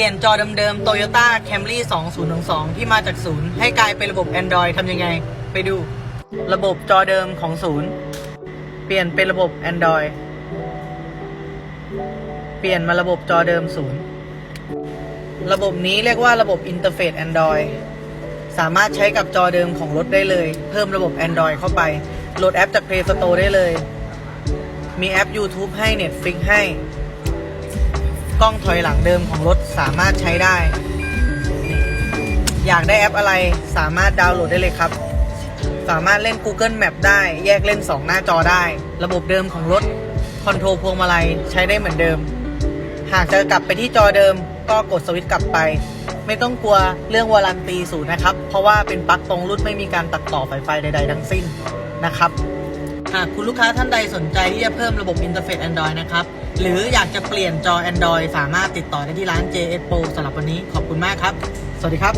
ปลี่ยนจอเดิมๆ Toyota Camry 2022ที่มาจากศูนย์ ให้กลายเป็นระบบ Android ทำยังไง ไปดู ระบบจอเดิมของศูนย์ เปลี่ยนเป็นระบบ Android เปลี่ยนมาระบบจอเดิมศูนย์ ระบบนี้เรียกว่าระบบอินเทอร์เฟซ Android สามารถใช้กับจอเดิมของรถได้เลย เพิ่มระบบ Android เข้าไป โหลดแอปจาก Play Store ได้เลย มีแอป YouTube ให้ Netflix ให้ กล้องถอยหลังเดิมของรถสามารถใช้ได้ อยากได้แอปอะไรสามารถดาวน์โหลดได้เลยครับ สามารถเล่น Google Map ได้ แยกเล่น 2 หน้าจอได้ ระบบเดิมของรถคอนโทรลพวงมาลัยใช้ได้เหมือนเดิม หากจะกลับไปที่จอเดิมก็กดสวิตช์กลับไป ไม่ต้องกลัวเรื่องวารันตีศูนย์นะครับ เพราะว่าเป็นปลั๊กตรงรุ่นไม่มีการตัดต่อสายไฟใด ๆ ทั้งสิ้นนะครับ หากคุณลูกค้าท่านใดสนใจที่จะเพิ่มระบบอินเทอร์เฟซ Android นะครับ หรืออยากจะเปลี่ยนจอ Android สามารถติดต่อได้ที่ร้าน JS Pro สำหรับวันนี้ขอบคุณมากครับ สวัสดีครับ